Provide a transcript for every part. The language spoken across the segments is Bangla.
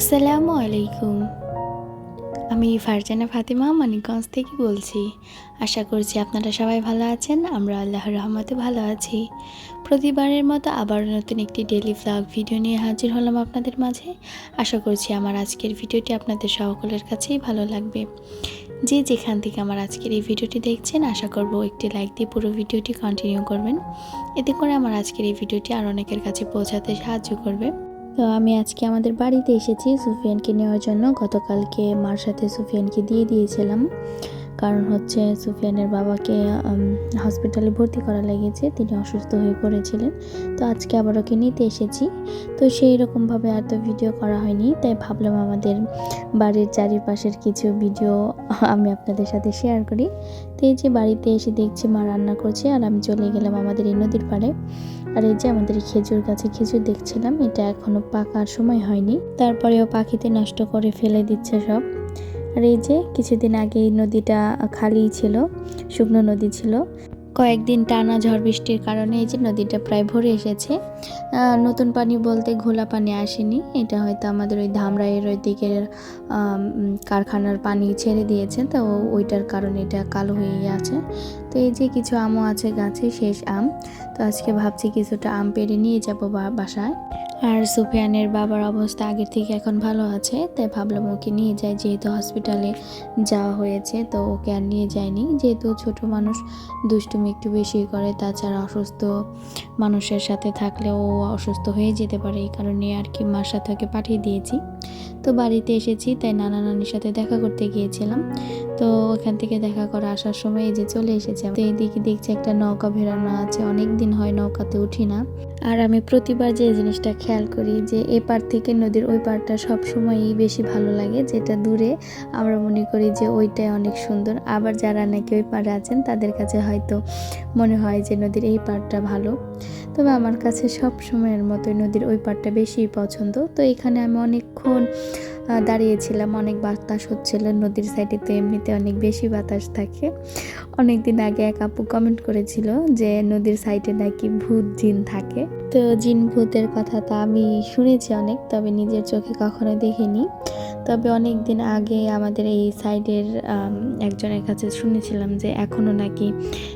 আসসালামু আলাইকুম আমি ফারজানা ফাতিমা, মানিকগঞ্জ থেকে বলছি। আশা করছি আপনারা সবাই ভালো আছেন, আমরা আল্লাহর রহমতে ভালো আছি। প্রতিবারের মতো আবার নতুন একটি ডেলি ভ্লগ ভিডিও নিয়ে হাজির হলাম আপনাদের মাঝে। আশা করছি আমার আজকের ভিডিওটি আপনাদের সকলের কাছেই ভালো লাগবে। যে যেখান থেকে আমার আজকের এই ভিডিওটি দেখছেন, আশা করব একটি লাইক দিয়ে পুরো ভিডিওটি কন্টিনিউ করবেন। এতে করে আমার আজকের এই ভিডিওটি আর অনেকের কাছে পৌঁছাতে সাহায্য করবে। তো আমি আজকে আমাদের বাড়িতে এসেছি সুফিয়ানকে নেওয়ার জন্য। গতকালকে মার সাথে সুফিয়ানকে দিয়ে দিয়েছিলাম। কারণ হচ্ছে সুফিয়ানের বাবাকে হসপিটালে ভর্তি করা লেগেছে, তিনি অসুস্থ হয়ে পড়েছিলেন। তো আজকে আবার ওকে নিতে এসেছি। তো সেই রকমভাবে আর তো ভিডিও করা হয়নি, তাই ভাবলাম আমাদের বাড়ির চারিপাশের কিছু ভিডিও আমি আপনাদের সাথে শেয়ার করি। তো এই যে বাড়িতে এসে দেখছি মা রান্না করছে, আর আমি চলে গেলাম আমাদের এই নদীর পাড়ে। আর এই যে আমাদের খেজুর গাছে খেজুর দেখছিলাম, এটা এখনও পাকার সময় হয়নি। তারপরেও পাখিতে নষ্ট করে ফেলে দিচ্ছে সব। আর এই যে কিছুদিন আগে এই নদীটা খালি ছিল, শুকনো নদী ছিল। কয়েকদিন টানা ঝড় বৃষ্টির কারণে এই যে নদীটা প্রায় ভরে এসেছে। নতুন পানি বলতে ঘোলা পানি আসেনি। এটা হয়তো আমাদের ওই ধামরাইয়ের ওই দিকের কারখানার পানি ছেড়ে দিয়েছে, তো ওইটার কারণে এটা কালো হয়ে আছে। তো এই যে কিছু আমও আছে গাছে, শেষ আম। তো আজকে ভাবছি কিছুটা আম পেড়ে নিয়ে যাব বাসায়। আর সুফিয়ানের বাবার অবস্থা আগের থেকে এখন ভালো আছে, তাই ভাবলাম ওকে নিয়ে যাই, যেহেতু হসপিটালে যাওয়া হয়েছে, তো ওকে আর নিয়ে যায়নি যেহেতু ছোট মানুষ, দুষ্টুমি একটু বেশি করে, তাছাড়া অসুস্থ মানুষের সাথে থাকলে ও অসুস্থ হয়ে যেতে পারে, এই কারণে আর কি মার সাথে ওকে পাঠিয়ে দিয়েছি। তো বাড়িতে এসেছি, তাই নানা নানির সাথে দেখা করতে গিয়েছিলাম। তো ওখান থেকে দেখা করে আসার সময় এই যে চলে এসেছে তো এইদিকে দেখছি একটা নৌকা ভেড়ানো আছে। অনেক দিন হয় নৌকাতে উঠি না। আর আমি প্রতিবার যে জিনিসটা খেয়াল করি যে এ পার থেকে নদীর ওই পারটা সব সময়ই বেশি ভালো লাগে, যেটা দূরে। আমরা মনে করি যে ওইটাই অনেক সুন্দর। আবার যারা নাকি ওই পারে আছেন, তাদের কাছে হয়তো মনে হয় যে নদীর এই পারটা ভালো। তবে আমার কাছে সব সময়ের মতোই নদীর ওই পারটা বেশি পছন্দ। তো এখানে আমি অনেকক্ষণ দাঁড়িয়েছিলাম, অনেক বাতাস হচ্ছিল, নদীর সাইডে তো এমনিতে অনেক বেশি বাতাস থাকে। অনেক দিন আগে এক আপু কমেন্ট করেছিল যে নদীর সাইডে নাকি ভূত জিন থাকে। তো জিন ভূতের কথা তা আমি শুনেছি অনেক, তবে নিজের চোখে কখনো দেখিনি। তবে অনেক দিন আগে আমাদের এই সাইডের একজনের কাছে শুনেছিলাম যে এখনও নাকি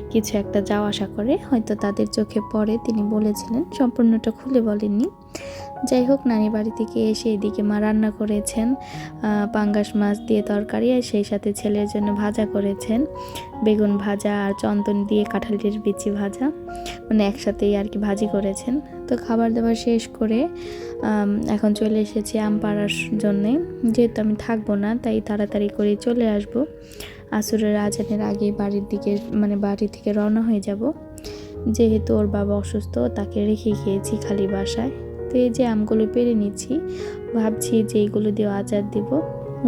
কিছু একটা যাওয়া আসা করে। হয়তো তাদের চোখে পড়ে, তিনি বলেছিলেন। সম্পূর্ণটা খুলে বলেননি। যাই হোক নানি বাড়ি থেকে এসে এদিকে মা রান্না করেছেন পাঙ্গাস মাছ দিয়ে তরকারি আর সেই সাথে ছেলের জন্য ভাজা করেছেন। বেগুন ভাজা আর চন্দন দিয়ে কাঁঠালের বিচি ভাজা মানে একসাথেই আর কি ভাজি করেছেন। তো খাবার দাবার শেষ করে এখন চলে এসেছি আম পাড়ার জন্যে। যেহেতু আমি থাকব না, তাই তাড়াতাড়ি করে চলে আসব। আসরের আজানের আগে বাড়ির দিকে মানে বাড়ি থেকে রওনা হয়ে যাব। যেহেতু ওর বাবা অসুস্থ, তাকে রেখে গিয়েছি খালি বাসায়। তো এই যে আমগুলো পেরে নিচ্ছি, ভাবছি যে এইগুলো দিয়ে আচার দিব।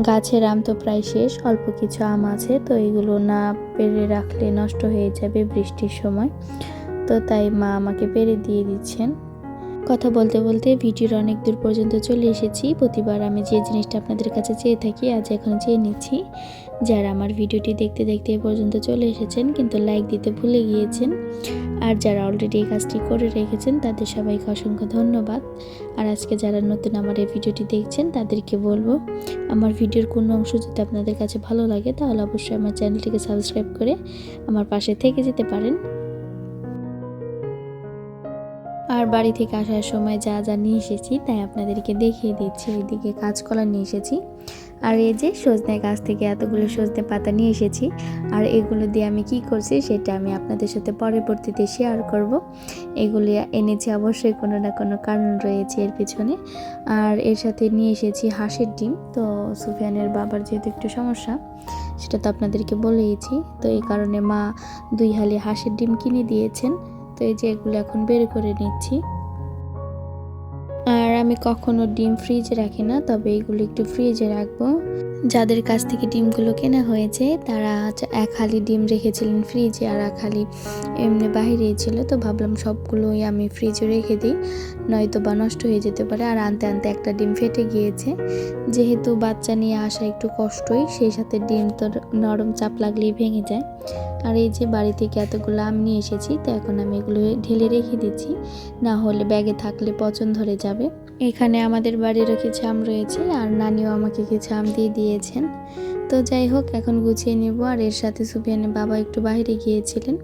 গাছের আম তো প্রায় শেষ, অল্প কিছু আম আছে, তো এগুলো না পেরে রাখলে নষ্ট হয়ে যাবে বৃষ্টির সময়। তো তাই মা আমাকে পেরে দিয়ে দিচ্ছেন। কথা বলতে বলতে ভিডিওর অনেক দূর পর্যন্ত চলে এসেছি। প্রতিবার আমি যে জিনিসটা আপনাদের কাছে চেয়ে থাকি, আজ এখন চেয়ে নিচ্ছি। যারা আমার ভিডিওটি দেখতে দেখতে এ পর্যন্ত চলে এসেছেন, কিন্তু লাইক দিতে ভুলে গিয়েছেন, আর যারা অলরেডি এই কাজটি করে রেখেছেন, তাদের সবাইকে অসংখ্য ধন্যবাদ। আর আজকে যারা নতুন আমার এই ভিডিওটি দেখছেন, তাদেরকে বলব, আমার ভিডিওর কোনো অংশ যদি আপনাদের কাছে ভালো লাগে, তাহলে অবশ্যই আমার চ্যানেলটিকে সাবস্ক্রাইব করে আমার পাশে থেকে যেতে পারেন। আর বাড়ি থেকে আসার সময় যা যা নিয়ে এসেছি তাই আপনাদেরকে দেখিয়ে দিচ্ছি। এদিকে কাঁচকলা নিয়ে এসেছি। আর এই যে সজনে গাছ থেকে এতগুলো সজনে পাতা নিয়ে এসেছি। আর এগুলো দিয়ে আমি কি করছি সেটা আমি আপনাদের সাথে পরবর্তীতে শেয়ার করব। এগুলি এনেছি অবশ্যই কোনো না কোনো কারণ রয়েছে এর পিছনে। আর এর সাথে নিয়ে এসেছি হাঁসের ডিম। তো সুফিয়ানের বাবার যেহেতু একটু সমস্যা, সেটা তো আপনাদেরকে বলেইছি। তো এই কারণে মা দুই হালি হাঁসের ডিম কিনে দিয়েছেন। তো এই যে এগুলো এখন বের করে নিচ্ছি। আর আমি কখনো ডিম ফ্রিজে রাখি না, তবে এগুলো একটু ফ্রিজে রাখব। যাদের কাছ থেকে ডিমগুলো কেনা হয়েছে, তারা এক হালি ডিম রেখেছিলেন ফ্রিজে আর এক হালি এমনি বাহিরেই ছিল। তো ভাবলাম সবগুলোই আমি ফ্রিজে রেখে দিই, নয়তো বা নষ্ট হয়ে যেতে পারে। আর আনতে আনতে একটা ডিম ফেটে গিয়েছে। যেহেতু বাচ্চা নিয়ে আসা একটু কষ্টই, সেই সাথে ডিম তো নরম চাপ লাগলেই ভেঙে যায়। আর এই যে বাড়ি থেকে এতগুলো আম নিয়ে এসেছি, তো এখন আমি এগুলো ঢেলে রেখে দিচ্ছি। না হলে ব্যাগে থাকলে পচন ধরে যাবে। এখানে আমাদের বাড়িরও কিছু আম রয়েছে, আর নানিও আমাকে কিছু আম দিয়ে দিয়েছেন। তো যাই হোক, এখন গুছিয়ে নেব। আর এর সাথে সুফিয়ানের বাবা একটু বাইরে গিয়েছিলেন।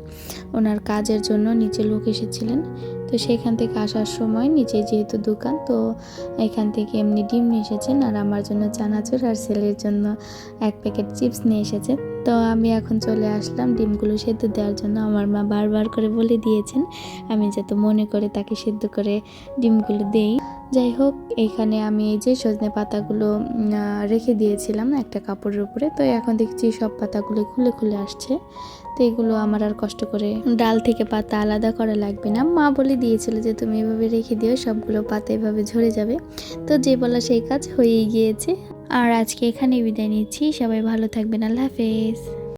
ওনার কাজের জন্য নিচে লোক এসেছিলেন। তো সেখান থেকে আসার সময় নিচে যেহেতু দোকান, তো এখান থেকে এমনি ডিম নিয়ে এসেছেন। আর আমার জন্য চানাচুর আর ছেলের জন্য এক প্যাকেট চিপস নিয়ে এসেছেন। তো আমি এখন চলে আসলাম ডিমগুলো সেদ্ধ দেওয়ার জন্য। আমার মা বারবার করে বলে দিয়েছেন, আমি যাতে মনে করে তাকে সেদ্ধ করে ডিমগুলো দেই। যাই হোক, এখানে আমি এই যে সজনে পাতাগুলো রেখে দিয়েছিলাম একটা কাপড়ের উপরে। তো এখন দেখছি সব পাতাগুলো খুলে খুলে আসছে। তো এগুলো আমার আর কষ্ট করে ডাল থেকে পাতা আলাদা করা লাগবে না। মা বলে দিয়েছিল যে, তুমি এভাবে রেখে দিও, সবগুলো পাতা এভাবে ঝরে যাবে। তো যে বলা সেই কাজ হয়েই গিয়েছে। আর আজকে এখানে বিদায় নিচ্ছি। সবাই ভালো থাকবেন। আল্লাহ হাফেজ।